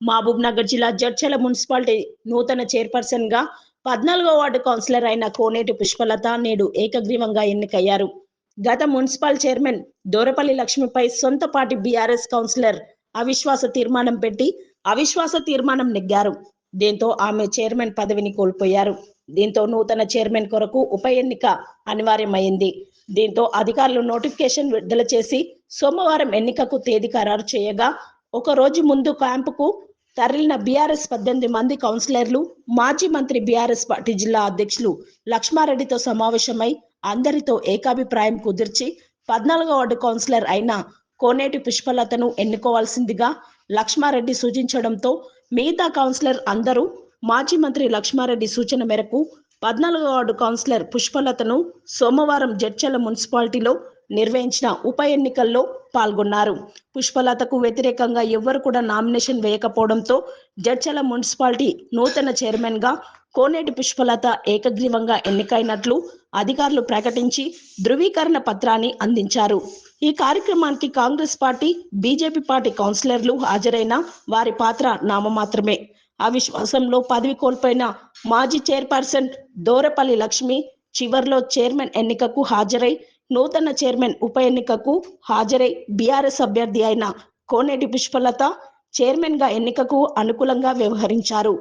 మహబూబ్ నగర్ జిల్లా జడ్చల మున్సిపాలిటీ నూతన చైర్పర్సన్గా పద్నాలుగో వార్డు కౌన్సిలర్ అయిన కోనేటి పుష్పలత నేడు ఏకగ్రీవంగా ఎన్నికయ్యారు. గత మున్సిపల్ చైర్మన్ దోరపల్లి లక్ష్మిపై సొంత పార్టీ బీఆర్ఎస్ కౌన్సిలర్ అవిశ్వాస తీర్మానం పెట్టి అవిశ్వాస తీర్మానం నెగ్గారు. దీంతో ఆమె చైర్మన్ పదవిని కోల్పోయారు. దీంతో నూతన చైర్మన్ కొరకు ఉప ఎన్నిక అనివార్యమైంది. దీంతో అధికారులు నోటిఫికేషన్ విడుదల చేసి సోమవారం ఎన్నికకు తేదీ ఖరారు చేయగా ఒక రోజు ముందు క్యాంపుకు తరలిన బీఆర్ఎస్ పద్దెనిమిది మంది కౌన్సిలర్లు మాజీ మంత్రి బీఆర్ఎస్ పార్టీ జిల్లా అధ్యక్షులు లక్ష్మారెడ్డితో సమావేశమై అందరితో ఏకాభిప్రాయం కుదిర్చి పద్నాలుగో వార్డు కౌన్సిలర్ అయిన కోనేటి పుష్పలతను ఎన్నుకోవాల్సిందిగా లక్ష్మారెడ్డి సూచించడంతో మిగతా కౌన్సిలర్ అందరూ మాజీ మంత్రి లక్ష్మారెడ్డి సూచన మేరకు పద్నాలుగో వార్డు కౌన్సిలర్ పుష్పలతను సోమవారం జడ్చల మున్సిపాలిటీలో నిర్వహించిన ఉప ఎన్నికల్లో పాల్గొన్నారు. పుష్పలతకు వ్యతిరేకంగా ఎవ్వరు కూడా నామినేషన్ వేయకపోవడంతో జడ్చల మున్సిపాలిటీ నూతన చైర్మన్గా కోనేటి పుష్పలత ఏకగ్రీవంగా ఎన్నికైనట్లు అధికారులు ప్రకటించి ధృవీకరణ పత్రాన్ని అందించారు. ఈ కార్యక్రమానికి కాంగ్రెస్ పార్టీ బీజేపీ పార్టీ కౌన్సిలర్లు హాజరైన వారి పాత్ర నామమాత్రమే. అవిశ్వాసంలో పదవి కోల్పోయిన మాజీ చైర్పర్సన్ దోరపల్లి లక్ష్మి చివర్లో చైర్మన్ ఎన్నికకు హాజరై నూతన చైర్మన్ ఉప ఎన్నికకు హాజరై బీఆర్ఎస్ అభ్యర్థి అయిన కోనేటి పుష్పలత చైర్మన్గా ఎన్నికకు అనుకూలంగా వ్యవహరించారు.